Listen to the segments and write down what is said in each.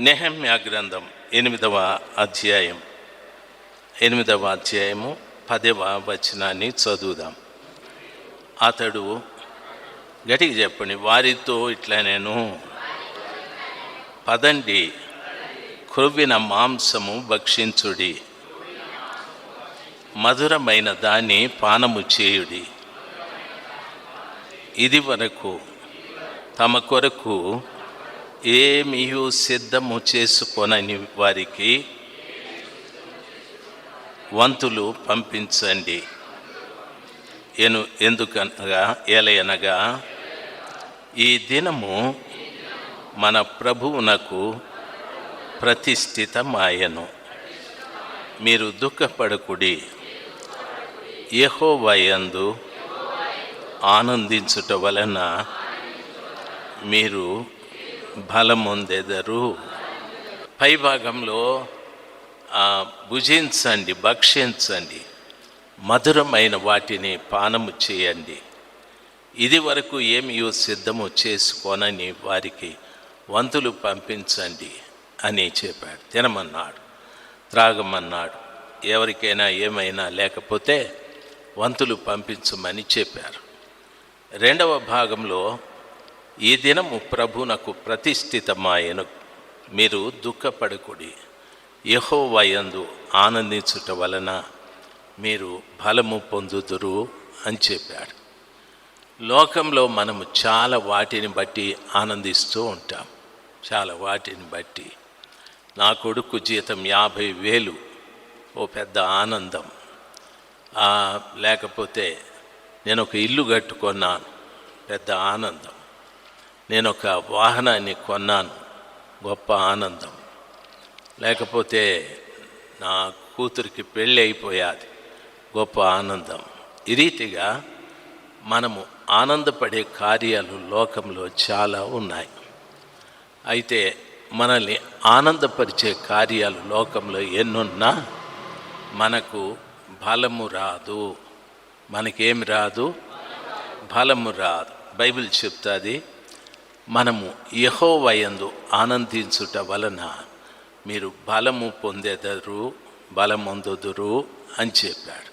నెహమ్యా గ్రంథం ఎనిమిదవ అధ్యాయం. ఎనిమిదవ అధ్యాయము పదవ వచనాన్ని చదువుదాం. అతడు గట్టిగా చెప్పండి వారితో ఇట్లా నేను పదండి క్రొవ్విన మాంసము భక్షించుడి మధురమైన దాన్ని పానము చేయుడి. ఇది వరకు తమ కొరకు ఏమియు సిద్ధము చేసుకొనని వారికి వంతులు పంపించండి. ఎను ఎందుకనగా ఏలయనగా ఈ దినము మన ప్రభువునకు ప్రతిష్ఠితమాయను. మీరు దుఃఖపడకుడి. యహోవయందు ఆనందించుట వలన మీరు బలమొందెదరు. పైభాగంలో ఆ, భుజించండి భక్షించండి మధురమైన వాటిని పానము చేయండి. ఇది వరకు ఏమి సిద్ధము చేసుకోనని వారికి వంతులు పంపించండి అని చెప్పాడు. తినమన్నాడు త్రాగమన్నాడు. ఎవరికైనా ఏమైనా లేకపోతే వంతులు పంపించమని చెప్పారు. రెండవ భాగంలో ఈ దినము ప్రభునకు ప్రతిష్ఠితమాయను. మీరు దుఃఖపడకుడి. యహోవయందు ఆనందించుట వలన మీరు బలము పొందుదురు అని చెప్పాడు. లోకంలో మనము చాలా వాటిని బట్టి ఆనందిస్తూ ఉంటాం. చాలా వాటిని బట్టి. నా కొడుకు జీతం యాభై వేలు. ఓ పెద్ద ఆనందం. లేకపోతే నేను ఒక ఇల్లు కట్టుకున్నాను. పెద్ద ఆనందం. నేను ఒక వాహనాన్ని కొన్నాను. గొప్ప ఆనందం. లేకపోతే నా కూతురికి పెళ్ళి అయిపోయాది. గొప్ప ఆనందం. ఈ రీతిగా మనము ఆనందపడే కార్యాలు లోకంలో చాలా ఉన్నాయి. అయితే మనల్ని ఆనందపరిచే కార్యాలు లోకంలో ఎన్నున్నా మనకు బలము రాదు. మనకేమి రాదు? బలము రాదు. బైబిల్ చెప్తుంది మనము యహోవయందు ఆనందించుట వలన మీరు బలము పొందెదరు బలమొందుదురు అని చెప్పాడు.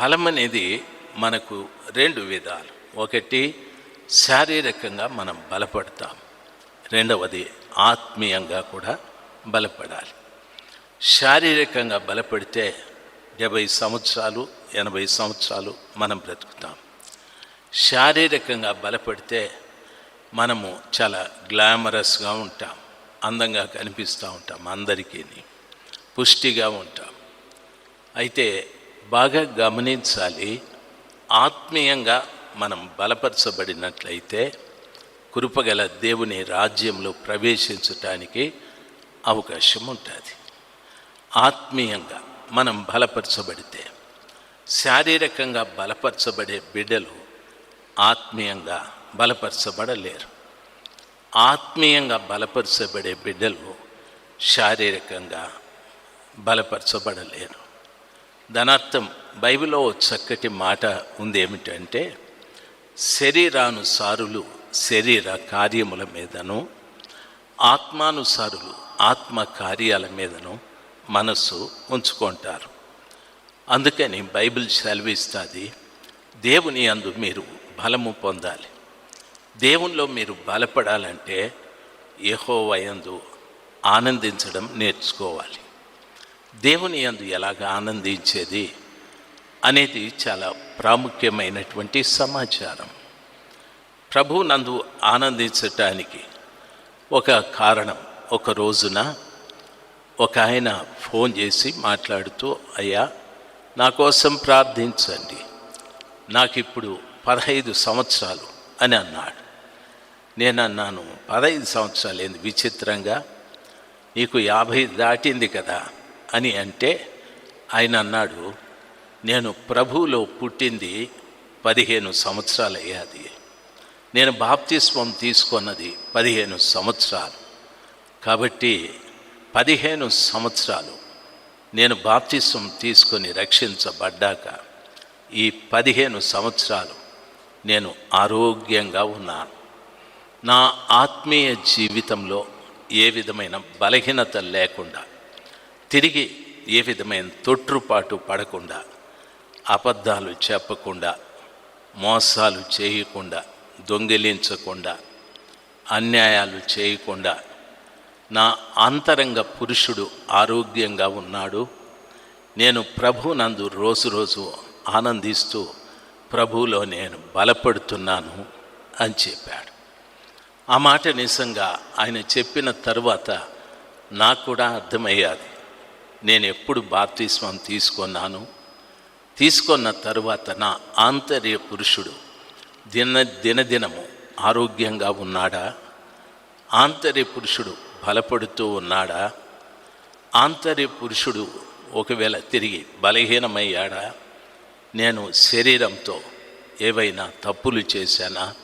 బలం అనేది మనకు రెండు విధాలు. ఒకటి శారీరకంగా మనం బలపడతాం. రెండవది ఆత్మీయంగా కూడా బలపడాలి. శారీరకంగా బలపడితే డెబ్భై సంవత్సరాలు ఎనభై సంవత్సరాలు మనం బ్రతుకుతాం. శారీరకంగా బలపడితే మనము చాలా గ్లామరస్గా ఉంటాం. అందంగా కనిపిస్తూ ఉంటాం అందరికీ పుష్టిగా ఉంటాం. అయితే బాగా గమనించాలి ఆత్మీయంగా మనం బలపరచబడినట్లయితే కృపగల దేవుని రాజ్యంలో ప్రవేశించటానికి అవకాశం ఉంటుంది. ఆత్మీయంగా మనం బలపరచబడితే శారీరకంగా బలపరచబడే బిడ్డలు ఆత్మీయంగా బలపరచబడలేరు. ఆత్మీయంగా బలపరచబడే బిడ్డలు శారీరకంగా బలపరచబడలేరు. దానర్థం బైబిల్లో చక్కటి మాట ఉంది ఏమిటంటే శరీరానుసారులు శరీర కార్యముల మీదను ఆత్మానుసారులు ఆత్మ కార్యాల మీదను మనస్సు ఉంచుకుంటారు. అందుకని బైబిల్ సెలవిస్తుంది దేవుని అందు మీరు బలము పొందాలి. దేవునిలో మీరు బలపడాలంటే యెహోవాయందు ఆనందించడం నేర్చుకోవాలి. దేవుని యందు ఎలాగ ఆనందించేది అనేది చాలా ప్రాముఖ్యమైనటువంటి సమాచారం. ప్రభు నందు ఆనందించటానికి ఒక కారణం ఒక రోజున ఒక ఆయన ఫోన్ చేసి మాట్లాడుతూ అయ్యా నా కోసం ప్రార్థించండి. నాకు ఇప్పుడు పదహైదు సంవత్సరాలు అని అన్నాడు. నేను అన్నాను పదహైదు సంవత్సరాలు ఏంది విచిత్రంగా? నీకు యాభై దాటింది కదా? అని అంటే ఆయన అన్నాడు నేను ప్రభువులో పుట్టింది పదిహేను సంవత్సరాలు అయ్యాది నేను బాప్తిస్వం తీసుకున్నది పదిహేను సంవత్సరాలు. కాబట్టి పదిహేను సంవత్సరాలు నేను బాప్తిస్వం తీసుకొని రక్షించబడ్డాక ఈ పదిహేను సంవత్సరాలు నేను ఆరోగ్యంగా ఉన్నాను. నా ఆత్మీయ జీవితంలో ఏ విధమైన బలహీనత లేకుండా తిరిగి ఏ విధమైన తొట్టుపాటు పడకుండా అబద్ధాలు చెప్పకుండా మోసాలు చేయకుండా దొంగిలించకుండా అన్యాయాలు చేయకుండా నా అంతరంగ పురుషుడు ఆరోగ్యంగా ఉన్నాడు. నేను ప్రభు నందు రోజు రోజు ఆనందిస్తూ ప్రభువులో నేను బలపడుతున్నాను అని చెప్పాడు. ఆ మాట నిజంగా ఆయన చెప్పిన తరువాత నాకు కూడా అర్థమయ్యాది. నేను ఎప్పుడు బాప్తిస్మం తీసుకున్నాను. తీసుకున్న తరువాత నా ఆంతర్య పురుషుడు దిన దినదినము ఆరోగ్యంగా ఉన్నాడా? ఆంతర్య పురుషుడు బలపడుతూ ఉన్నాడా? ఆంతర్య పురుషుడు ఒకవేళ తిరిగి బలహీనమయ్యాడా? నేను శరీరంతో ఏవైనా తప్పులు చేశానా?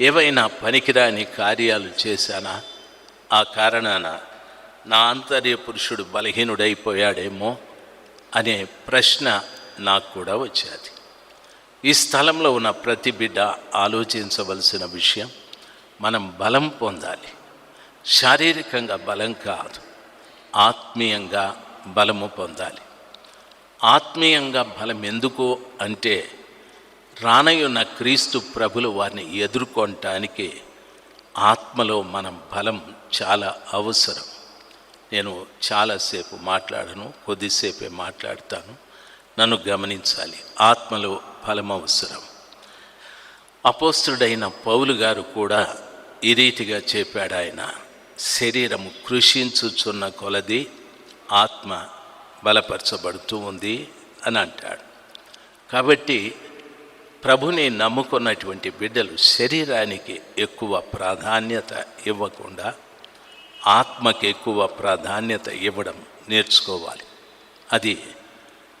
ఏవైనా పనికిరాని కార్యాలు చేశానా? ఆ కారణాన నా ఆంతర్య పురుషుడు బలహీనుడైపోయాడేమో అనే ప్రశ్న నాకు కూడా వచ్చేది. ఈ స్థలంలో ఉన్న ప్రతి బిడ్డ ఆలోచించవలసిన విషయం మనం బలం పొందాలి. శారీరకంగా బలం కాదు ఆత్మీయంగా బలము పొందాలి. ఆత్మీయంగా బలం ఎందుకు అంటే రానయున్న క్రీస్తు ప్రభులు వారిని ఎదుర్కొనటానికి ఆత్మలో మనం బలం చాలా అవసరం. నేను చాలాసేపు మాట్లాడను కొద్దిసేపే మాట్లాడతాను. నన్ను గమనించాలి ఆత్మలో బలం అవసరం. అపోస్తుడైన పౌలు గారు కూడా ఈ రీతిగా చెప్పాడు ఆయన శరీరము కృషించుచున్న కొలది ఆత్మ బలపరచబడుతూ ఉంది అని అంటాడు. కాబట్టి ప్రభుని నమ్ముకున్నటువంటి బిడ్డలు శరీరానికి ఎక్కువ ప్రాధాన్యత ఇవ్వకుండా ఆత్మకి ఎక్కువ ప్రాధాన్యత ఇవ్వడం నేర్చుకోవాలి. అది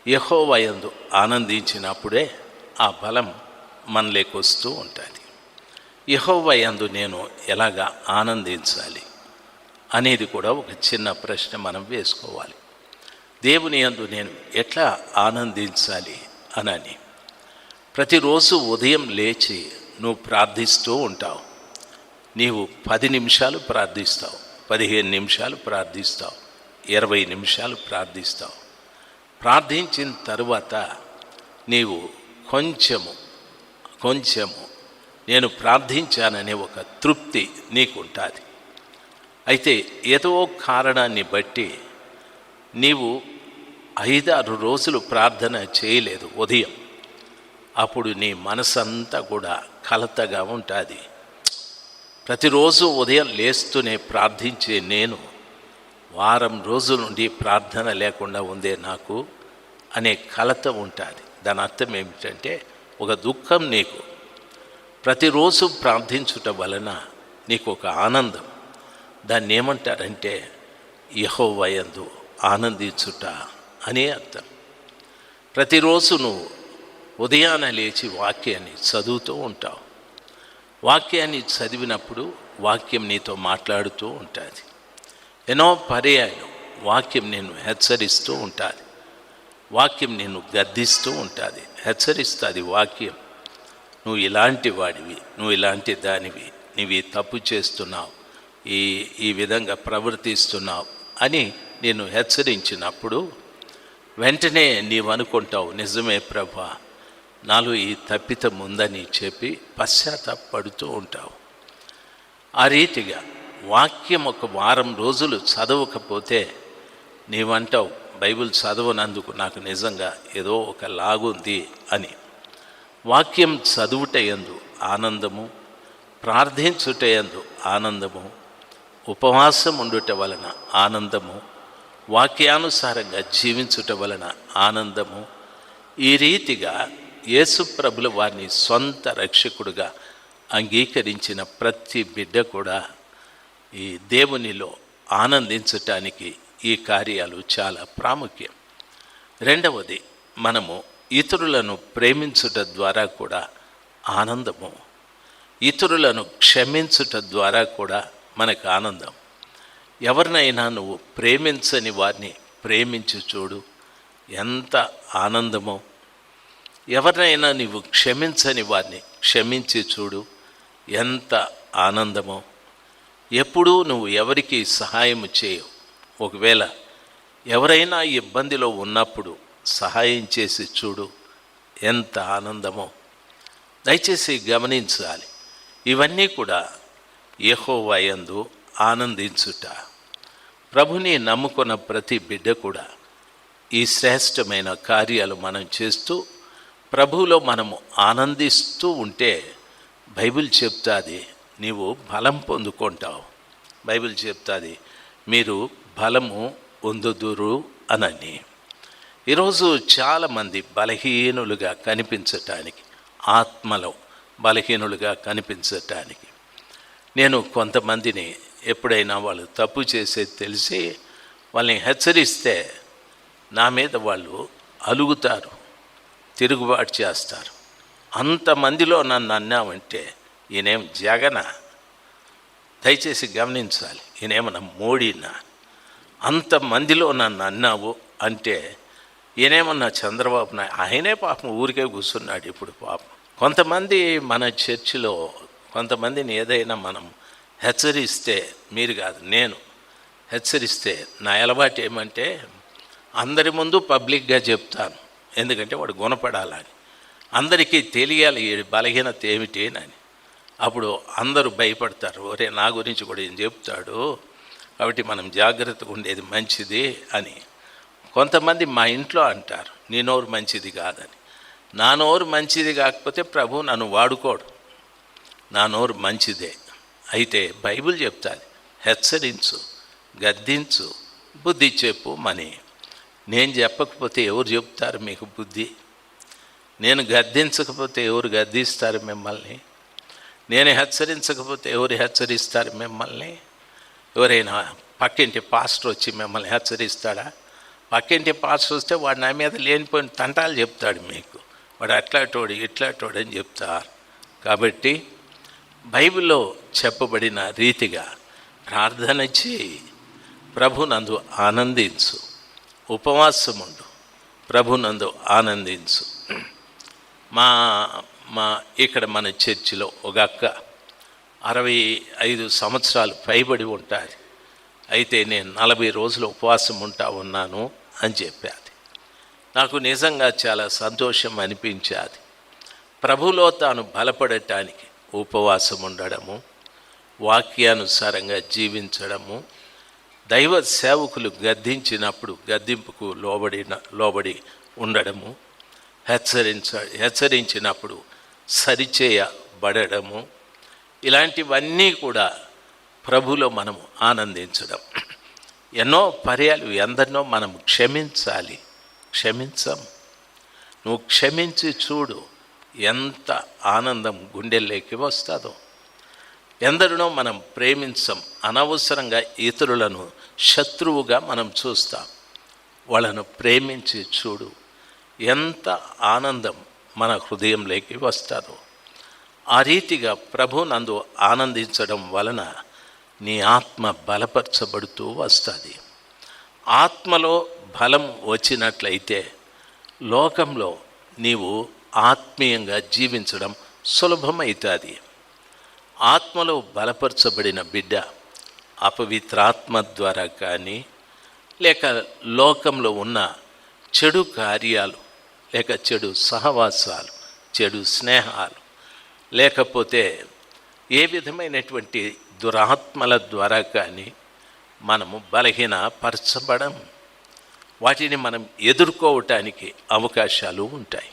యహోవయందు ఆనందించినప్పుడే ఆ బలం మనలోకి వస్తూ ఉంటుంది. యహోవయందు నేను ఎలాగా ఆనందించాలి అనేది కూడా ఒక చిన్న ప్రశ్న మనం వేసుకోవాలి. దేవుని యందు నేను ఎట్లా ఆనందించాలి అనని ప్రతిరోజు ఉదయం లేచి నువ్వు ప్రార్థిస్తూ ఉంటావు. నీవు పది నిమిషాలు ప్రార్థిస్తావు పదిహేను నిమిషాలు ప్రార్థిస్తావు ఇరవై నిమిషాలు ప్రార్థిస్తావు. ప్రార్థించిన తరువాత నీవు కొంచెము కొంచెము నేను ప్రార్థించాననే ఒక తృప్తి నీకుంటుంది. అయితే ఏదో కారణాన్ని బట్టి నీవు ఐదారు రోజులు ప్రార్థన చేయలేదు ఉదయం. అప్పుడు నీ మనసంతా కూడా కలతగా ఉంటుంది. ప్రతిరోజు ఉదయం లేస్తూనే ప్రార్థించే నేను వారం రోజుల నుండి ప్రార్థన లేకుండా ఉందే నాకు అనే కలత ఉంటుంది. దాని అర్థం ఏమిటంటే ఒక దుఃఖం నీకు. ప్రతిరోజు ప్రార్థించుట వలన నీకు ఒక ఆనందం. దాన్ని ఏమంటారంటే యహోవయందు ఆనందించుట అనే అర్థం. ప్రతిరోజు నువ్వు ఉదయాన లేచి వాక్యాన్ని చదువుతూ ఉంటావు. వాక్యాన్ని చదివినప్పుడు వాక్యం నీతో మాట్లాడుతూ ఉంటుంది. ఎన్నో పర్యాయం వాక్యం నేను హెచ్చరిస్తూ ఉంటుంది. వాక్యం నేను గద్దిస్తూ ఉంటుంది. హెచ్చరిస్తుంది వాక్యం. నువ్వు ఇలాంటి వాడివి నువ్వు ఇలాంటి దానివి నువ్వు తప్పు చేస్తున్నావు ఈ ఈ విధంగా ప్రవర్తిస్తున్నావు అని నేను హెచ్చరించినప్పుడు వెంటనే నీవు అనుకుంటావు నిజమే ప్రభా నాలో ఈ తప్పితం ఉందని చెప్పి పశ్చాత్తాపడుతూ ఉంటావు. ఆ రీతిగా వాక్యం ఒక వారం రోజులు చదవకపోతే నీవంటావు బైబిల్ చదవనందుకు నాకు నిజంగా ఏదో ఒక లాగుంది అని. వాక్యం చదువుటయందు ఆనందము ప్రార్థించుటయందు ఆనందము ఉపవాసం ఉండుట వలన ఆనందము వాక్యానుసారంగా జీవించుట వలన ఆనందము. ఈ రీతిగా యేసుప్రభుల వారిని సొంత రక్షకుడుగా అంగీకరించిన ప్రతి బిడ్డ కూడా ఈ దేవునిలో ఆనందించటానికి ఈ కార్యాలు చాలా ప్రాముఖ్యం. రెండవది మనము ఇతరులను ప్రేమించుట ద్వారా కూడా ఆనందము. ఇతరులను క్షమించుట ద్వారా కూడా మనకు ఆనందం. ఎవరినైనా నువ్వు ప్రేమించని వారిని ప్రేమించి చూడు. ఎంత ఆనందమో ఎవరినైనా నువ్వు క్షమించని వారిని క్షమించి చూడు. ఎంత ఆనందమో. ఎప్పుడూ నువ్వు ఎవరికి సహాయం చేయవు. ఒకవేళ ఎవరైనా ఇబ్బందిలో ఉన్నప్పుడు సహాయం చేసి చూడు. ఎంత ఆనందమో. దయచేసి గమనించాలి. ఇవన్నీ కూడా యెహోవాయందు ఆనందించుట. ప్రభుని నమ్ముకున్న ప్రతి బిడ్డ కూడా ఈ శ్రేష్టమైన కార్యాలు మనం చేస్తూ ప్రభువులో మనము ఆనందిస్తూ ఉంటే బైబిల్ చెప్తాది నీవు బలం పొందుకుంటావు. బైబిల్ చెప్తాది మీరు బలము పొందుదురు అనని. ఈరోజు చాలామంది బలహీనులుగా కనిపించటానికి ఆత్మలో బలహీనులుగా కనిపించటానికి. నేను కొంతమందిని ఎప్పుడైనా వాళ్ళు తప్పు చేసేది తెలిసి వాళ్ళని హెచ్చరిస్తే నా మీద వాళ్ళు అలుగుతారు. తిరుగుబాటు చేస్తారు. అంతమందిలో నన్ను అన్నామంటే ఈయనేం జగన? దయచేసి గమనించాలి ఈయనేమన్నా మోడీనా? అంతమందిలో నన్ను అన్నావు అంటే ఈయనేమన్నా చంద్రబాబు నాయుడు? ఆయనే పాపం ఊరికే కూర్చున్నాడు ఇప్పుడు పాపం. కొంతమంది మన చర్చిలో కొంతమందిని ఏదైనా మనం హెచ్చరిస్తే మీరు కాదు నేను హెచ్చరిస్తే నా అలవాటు ఏమంటే అందరి ముందు పబ్లిక్గా చెప్తాను. ఎందుకంటే వాడు గుణపడాలని అందరికీ తెలియాలి బలహీనత ఏమిటి అని. అప్పుడు అందరూ భయపడతారు ఒరే నా గురించి కూడా ఏం చెప్తాడు? కాబట్టి మనం జాగ్రత్తగా ఉండేది మంచిది అని. కొంతమంది మా ఇంట్లో అంటారు నీ నోరు మంచిది కాదని. నా నోరు మంచిది కాకపోతే ప్రభు నన్ను వాడుకోడు. నా నోరు మంచిదే. అయితే బైబిల్ చెప్తాది హెచ్చరించు గద్దించు బుద్ధి చెప్పు మనీ. నేను చెప్పకపోతే ఎవరు చెప్తారు మీకు బుద్ధి? నేను గద్దించకపోతే ఎవరు గద్దిస్తారు మిమ్మల్ని? నేను హెచ్చరించకపోతే ఎవరు హెచ్చరిస్తారు మిమ్మల్ని? ఎవరైనా పక్కింటి పాస్టర్ వచ్చి మిమ్మల్ని హెచ్చరిస్తాడా? పక్కింటి పాస్టర్ వస్తే వాడు నా మీద లేనిపోయిన తంటాలు చెప్తాడు మీకు. వాడు అట్లాటోడు ఇట్లాటోడు అని చెప్తారు. కాబట్టి బైబిల్లో చెప్పబడిన రీతిగా ప్రార్థన చేయి. ప్రభునందు ఆనందించు. ఉపవాసముండు. ప్రభునందు ఆనందించు. మా మా ఇక్కడ మన చర్చిలో ఒక అక్క అరవై ఐదు సంవత్సరాలు పైబడి ఉంటుంది. అయితే నేను నలభై రోజులు ఉపవాసం ఉంటా ఉన్నాను అని చెప్పాది. నాకు నిజంగా చాలా సంతోషం అనిపించాది. ప్రభులో తాను బలపడటానికి ఉపవాసం ఉండడము వాక్యానుసారంగా జీవించడము దైవ సేవకులు గద్దించినప్పుడు గద్దింపుకు లోబడిన లోబడి ఉండడము హెచ్చరించ హెచ్చరించినప్పుడు సరిచేయబడము ఇలాంటివన్నీ కూడా ప్రభులో మనము ఆనందించడం. ఎన్నో పర్యాలు ఎందరినో మనం క్షమించాలి. క్షమించం. నువ్వు క్షమించి చూడు ఎంత ఆనందం గుండెల్లోకి వస్తుందో. ఎందరినో మనం ప్రేమించం అనవసరంగా ఇతరులను శత్రువుగా మనం చూస్తాం. వాళ్ళను ప్రేమించి చూడు ఎంత ఆనందం మన హృదయంలోకి వస్తారో ఆ రీతిగా ప్రభు నందు ఆనందించడం వలన నీ ఆత్మ బలపరచబడుతూ వస్తుంది. ఆత్మలో బలం వచ్చినట్లయితే లోకంలో నీవు ఆత్మీయంగా జీవించడం సులభమవుతుంది. ఆత్మలో బలపరచబడిన బిడ్డ అపవిత్రాత్మ ద్వారా కానీ లేక లోకంలో ఉన్న చెడు కార్యాలు లేక చెడు సహవాసాలు చెడు స్నేహాలు లేకపోతే ఏ విధమైనటువంటి దురాత్మల ద్వారా కానీ మనము బలహీన పరచబడం వాటిని మనం ఎదుర్కోవటానికి అవకాశాలు ఉంటాయి.